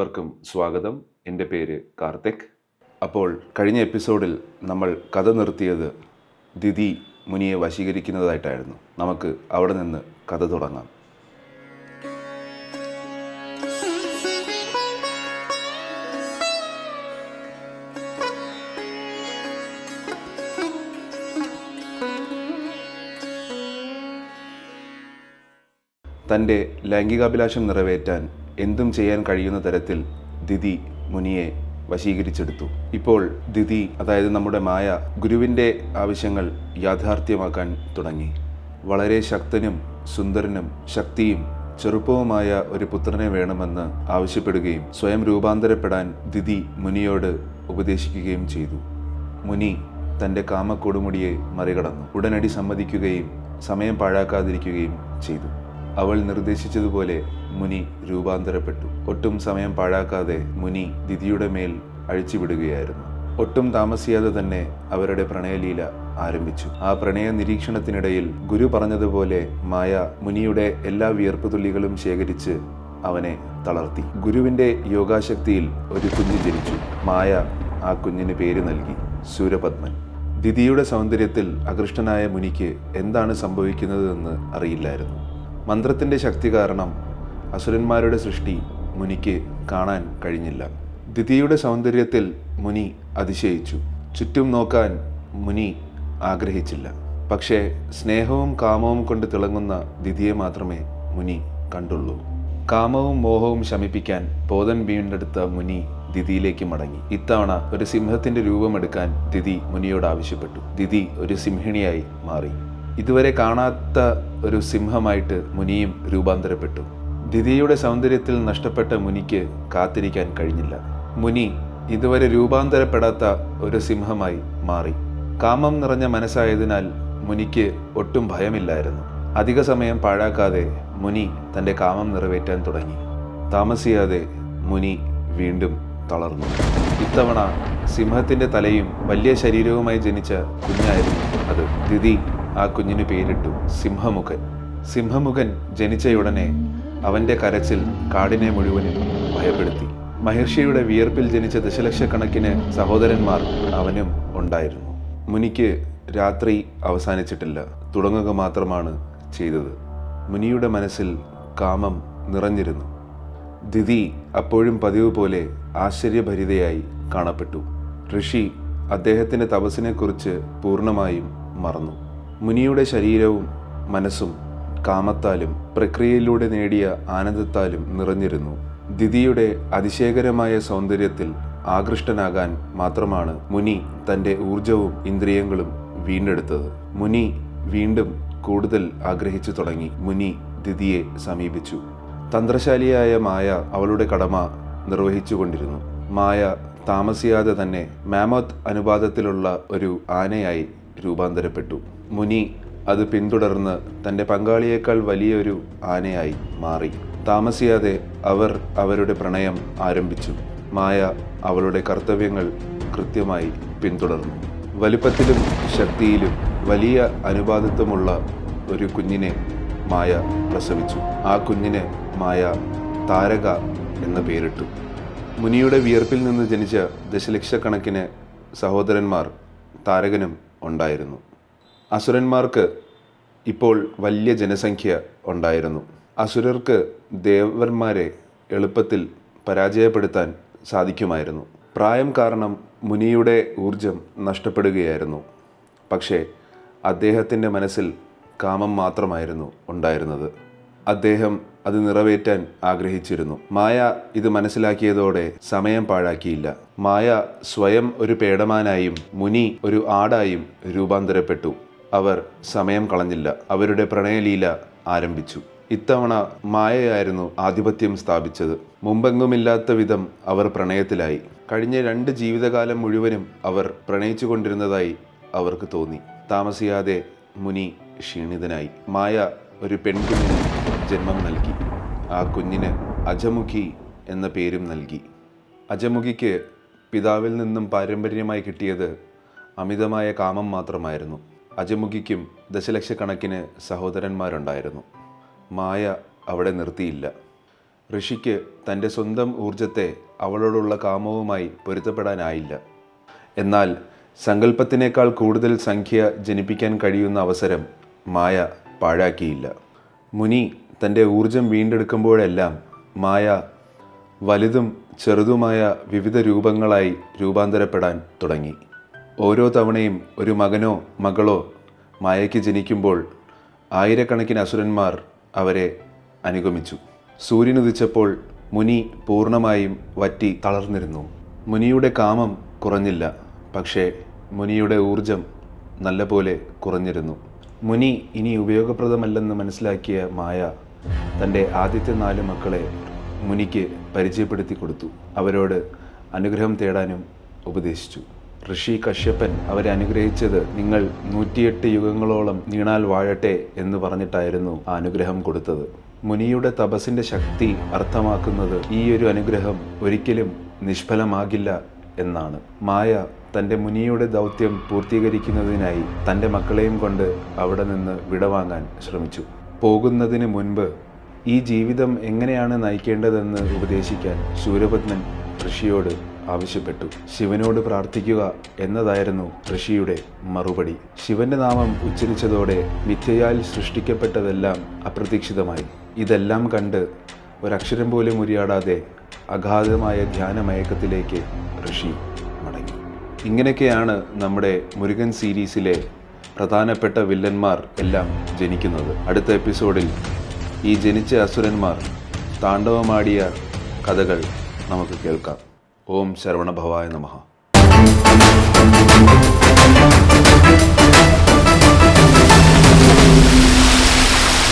എല്ലാവർക്കും സ്വാഗതം. എന്റെ പേര് കാർത്തിക്. അപ്പോൾ കഴിഞ്ഞ എപ്പിസോഡിൽ നമ്മൾ കഥ നിർത്തിയത് ദിതി മുനിയെ വശീകരിക്കുന്നതായിട്ടായിരുന്നു. നമുക്ക് അവിടെ നിന്ന് കഥ തുടങ്ങാം. തന്റെ ലൈംഗികാഭിലാഷം നിറവേറ്റാൻ എന്തും ചെയ്യാൻ കഴിയുന്ന തരത്തിൽ ദിതി മുനിയെ വശീകരിച്ചെടുത്തു. ഇപ്പോൾ ദിതി അതായത് നമ്മുടെ മായ ഗുരുവിന്റെ ആവശ്യങ്ങൾ യാഥാർത്ഥ്യമാക്കാൻ തുടങ്ങി. വളരെ ശക്തനും സുന്ദരനും ശക്തിയും ചെറുപ്പവുമായ ഒരു പുത്രനെ വേണമെന്ന് ആവശ്യപ്പെടുകയും സ്വയം രൂപാന്തരപ്പെടാൻ ദിതി മുനിയോട് ഉപദേശിക്കുകയും ചെയ്തു. മുനി തന്റെ കാമക്കൊടുമുടിയെ മറികടന്നു. ഉടനടി സമ്മതിക്കുകയും സമയം പാഴാക്കാതിരിക്കുകയും ചെയ്തു. അവൾ നിർദ്ദേശിച്ചതുപോലെ മുനി രൂപാന്തരപ്പെട്ടു. ഒട്ടും സമയം പാഴാക്കാതെ മുനി ദിതിയുടെ മേൽ അഴിച്ചുവിടുകയായിരുന്നു. ഒട്ടും താമസിയാതെ തന്നെ അവരുടെ പ്രണയലീല ആരംഭിച്ചു. ആ പ്രണയ നിരീക്ഷണത്തിനിടയിൽ ഗുരു പറഞ്ഞതുപോലെ മായ മുനിയുടെ എല്ലാ വിയർപ്പ് തുള്ളികളും ശേഖരിച്ച് അവനെ തളർത്തി. ഗുരുവിന്റെ യോഗാശക്തിയിൽ ഒരു കുഞ്ഞ് ജനിച്ചു. മായ ആ കുഞ്ഞിന് പേര് നൽകി സൂര്യപത്മൻ ദിതിയുടെ സൗന്ദര്യത്തിൽ ആകൃഷ്ടനായ മുനിക്ക് എന്താണ് സംഭവിക്കുന്നതെന്ന് അറിയില്ലായിരുന്നു. മന്ത്രത്തിന്റെ ശക്തി കാരണം അസുരന്മാരുടെ സൃഷ്ടി മുനിക്ക് കാണാൻ കഴിഞ്ഞില്ല. ദിതിയുടെ സൗന്ദര്യത്തിൽ മുനി അതിശയിച്ചു. ചുറ്റും നോക്കാൻ മുനി ആഗ്രഹിച്ചില്ല. പക്ഷേ സ്നേഹവും കാമവും കൊണ്ട് തിളങ്ങുന്ന ദിതിയെ മാത്രമേ മുനി കണ്ടുള്ളൂ. കാമവും മോഹവും ശമിപ്പിക്കാൻ ബോധൻ വീണ്ടെടുത്ത മുനി ദിതിയിലേക്ക് മടങ്ങി. ഇത്തവണ ഒരു സിംഹത്തിന്റെ രൂപമെടുക്കാൻ ദിതി മുനിയോട് ആവശ്യപ്പെട്ടു. ദിതി ഒരു സിംഹിണിയായി മാറി. ഇതുവരെ കാണാത്ത ഒരു സിംഹമായിട്ട് മുനിയും രൂപാന്തരപ്പെട്ടു. ദിതിയുടെ സൗന്ദര്യത്തിൽ നഷ്ടപ്പെട്ട മുനിക്ക് കാത്തിരിക്കാൻ കഴിഞ്ഞില്ല. മുനി ഇതുവരെ രൂപാന്തരപ്പെടാത്ത ഒരു സിംഹമായി മാറി. കാമം നിറഞ്ഞ മനസ്സായതിനാൽ മുനിക്ക് ഒട്ടും ഭയമില്ലായിരുന്നു. അധിക സമയം പാഴാക്കാതെ മുനി തന്റെ കാമം നിറവേറ്റാൻ തുടങ്ങി. താമസിയാതെ മുനി വീണ്ടും തളർന്നു. ഇത്തവണ സിംഹത്തിന്റെ തലയും വലിയ ശരീരവുമായി ജനിച്ച കുഞ്ഞായിരുന്നു അത്. ദിതി ആ കുഞ്ഞിന് പേരിട്ടു സിംഹമുഖൻ. സിംഹമുഖൻ ജനിച്ചയുടനെ അവന്റെ കരച്ചിൽ കാടിനെ മുഴുവനും ഭയപ്പെടുത്തി. മഹർഷിയുടെ വിയർപ്പിൽ ജനിച്ച ദശലക്ഷക്കണക്കിന് സഹോദരന്മാർ അവനും ഉണ്ടായിരുന്നു. മുനിക്ക് രാത്രി അവസാനിച്ചിട്ടില്ല. തുടങ്ങുക മാത്രമാണ് ചെയ്തത്. മുനിയുടെ മനസ്സിൽ കാമം നിറഞ്ഞിരുന്നു. ദിതി അപ്പോഴും പതിവ് പോലെ ആശ്ചര്യഭരിതയായി കാണപ്പെട്ടു. ഋഷി അദ്ദേഹത്തിന്റെ തപസ്സിനെക്കുറിച്ച് പൂർണമായും മറന്നു. മുനിയുടെ ശരീരവും മനസ്സും കാമത്താലും പ്രക്രിയയിലൂടെ നേടിയ ആനന്ദത്താലും നിറഞ്ഞിരുന്നു. ദിതിയുടെ അതിശയകരമായ സൗന്ദര്യത്തിൽ ആകൃഷ്ടനാകാൻ മാത്രമാണ് മുനി തന്റെ ഊർജവും ഇന്ദ്രിയങ്ങളും വീണ്ടെടുത്തത്. മുനി വീണ്ടും കൂടുതൽ ആഗ്രഹിച്ചു തുടങ്ങി. മുനി ദിതിയെ സമീപിച്ചു. തന്ത്രശാലിയായ മായ അവളുടെ കടമ നിർവഹിച്ചുകൊണ്ടിരുന്നു. മായ താമസിയാതെ തന്നെ മാമത് അനുപാതത്തിലുള്ള ഒരു ആനയായി രൂപാന്തരപ്പെട്ടു. മുനി അത് പിന്തുടർന്ന് തന്റെ പങ്കാളിയേക്കാൾ വലിയൊരു ആനയായി മാറി. താമസിയാതെ അവർ അവരുടെ പ്രണയം ആരംഭിച്ചു. മായ അവളുടെ കർത്തവ്യങ്ങൾ കൃത്യമായി പിന്തുടർന്നു. വലിപ്പത്തിലും ശക്തിയിലും വലിയ അനുപാതിത്വമുള്ള ഒരു കുഞ്ഞിനെ മായ പ്രസവിച്ചു. ആ കുഞ്ഞിന് മായ താരക എന്ന പേരിട്ടു. മുനിയുടെ വിയർപ്പിൽ നിന്ന് ജനിച്ച ദശലക്ഷക്കണക്കിന് സഹോദരന്മാർ താരകനും ഉണ്ടായിരുന്നു. അസുരന്മാർക്ക് ഇപ്പോൾ വലിയ ജനസംഖ്യ ഉണ്ടായിരുന്നു. അസുരർക്ക് ദേവന്മാരെ എളുപ്പത്തിൽ പരാജയപ്പെടുത്താൻ സാധിക്കുമായിരുന്നു. പ്രായം കാരണം മുനിയുടെ ഊർജം നഷ്ടപ്പെടുകയായിരുന്നു. പക്ഷേ അദ്ദേഹത്തിന്റെ മനസ്സിൽ കാമം മാത്രമായിരുന്നു ഉണ്ടായിരുന്നത്. അദ്ദേഹം അത് നിറവേറ്റാൻ ആഗ്രഹിച്ചിരുന്നു. മായ ഇത് മനസ്സിലാക്കിയതോടെ സമയം പാഴാക്കിയില്ല. മായ സ്വയം ഒരു പേടമാനായും മുനി ഒരു ആടായും രൂപാന്തരപ്പെട്ടു. അവർ സമയം കളഞ്ഞില്ല. അവരുടെ പ്രണയലീല ആരംഭിച്ചു. ഇത്തവണ മായയായിരുന്നു ആധിപത്യം സ്ഥാപിച്ചത്. മുമ്പെങ്ങുമില്ലാത്ത വിധം അവർ പ്രണയത്തിലായി. കഴിഞ്ഞ രണ്ട് ജീവിതകാലം മുഴുവനും അവർ പ്രണയിച്ചു കൊണ്ടിരുന്നതായി അവർക്ക് തോന്നി. താമസിയാതെ മുനി ക്ഷീണിതനായി. മായ ഒരു പെൺകുഞ്ഞിന് ജന്മം നൽകി. ആ കുഞ്ഞിന് അജമുഖി എന്ന പേരും നൽകി. അജമുഖിക്ക് പിതാവിൽ നിന്നും പാരമ്പര്യമായി കിട്ടിയത് അമിതമായ കാമം മാത്രമായിരുന്നു. അജമുഖിക്കും ദശലക്ഷക്കണക്കിന് സഹോദരന്മാരുണ്ടായിരുന്നു. മായ അവിടെ നിർത്തിയില്ല. ഋഷിക്ക് തന്റെ സ്വന്തം ഊർജത്തെ അവളോടുള്ള കാമവുമായി പൊരുത്തപ്പെടാനായില്ല. എന്നാൽ സങ്കല്പത്തിനേക്കാൾ കൂടുതൽ സംഖ്യ ജനിപ്പിക്കാൻ കഴിയുന്ന അവസരം മായ പാഴാക്കിയില്ല. മുനി തന്റെ ഊർജം വീണ്ടെടുക്കുമ്പോഴെല്ലാം മായ വലുതും ചെറുതുമായ വിവിധ രൂപങ്ങളായി രൂപാന്തരപ്പെടാൻ തുടങ്ങി. ഓരോ തവണയും ഒരു മകനോ മകളോ മായയ്ക്ക് ജനിക്കുമ്പോൾ ആയിരക്കണക്കിന് അസുരന്മാർ അവരെ അനുഗമിച്ചു. സൂര്യൻ ഉദിച്ചപ്പോൾ മുനി പൂർണമായും വറ്റി തളർന്നിരുന്നു. മുനിയുടെ കാമം കുറഞ്ഞില്ല പക്ഷേ മുനിയുടെ ഊർജം നല്ലപോലെ കുറഞ്ഞിരുന്നു. മുനി ഇനി ഉപയോഗപ്രദമല്ലെന്ന് മനസ്സിലാക്കിയ മായ തന്റെ ആദ്യത്തെ നാല് മക്കളെ മുനിക്ക് പരിചയപ്പെടുത്തി കൊടുത്തു. അവരോട് അനുഗ്രഹം തേടാനും ഉപദേശിച്ചു. ഋഷി കശ്യപ്പൻ അവരെ അനുഗ്രഹിച്ചത് നിങ്ങൾ നൂറ്റിയെട്ട് യുഗങ്ങളോളം നീണാൽ വാഴട്ടെ എന്ന് പറഞ്ഞിട്ടായിരുന്നു ആ അനുഗ്രഹം കൊടുത്തത്. മുനിയുടെ തപസ്സിന്റെ ശക്തി അർത്ഥമാക്കുന്നത് ഈ ഒരു അനുഗ്രഹം ഒരിക്കലും നിഷ്ഫലമാകില്ല എന്നാണ്. മായ തന്റെ മുനിയുടെ ദൗത്യം പൂർത്തീകരിക്കുന്നതിനായി തന്റെ മക്കളെയും കൊണ്ട് അവിടെ നിന്ന് വിടവാങ്ങാൻ ശ്രമിച്ചു. പോകുന്നതിന് മുൻപ് ഈ ജീവിതം എങ്ങനെയാണ് നയിക്കേണ്ടതെന്ന് ഉപദേശിക്കാൻ സൂര്യപത്മൻ ഋഷിയോട് ആവശ്യപ്പെട്ടു. ശിവനോട് പ്രാർത്ഥിക്കുക എന്നതായിരുന്നു ഋഷിയുടെ മറുപടി. ശിവന്റെ നാമം ഉച്ചരിച്ചതോടെ മിഥ്യയാൽ സൃഷ്ടിക്കപ്പെട്ടതെല്ലാം അപ്രതീക്ഷിതമായി. ഇതെല്ലാം കണ്ട് ഒരക്ഷരം പോലും ഉരിയാടാതെ അഗാധമായ ധ്യാനമയക്കത്തിലേക്ക് ഋഷി മടങ്ങി. ഇങ്ങനെയൊക്കെയാണ് നമ്മുടെ മുരുകൻ സീരീസിലെ പ്രധാനപ്പെട്ട വില്ലന്മാർ എല്ലാം ജനിക്കുന്നത്. അടുത്ത എപ്പിസോഡിൽ ഈ ജനിച്ച അസുരന്മാർ താണ്ഡവമാടിയ കഥകൾ നമുക്ക് കേൾക്കാം. ओम शरवण भवाय नमः।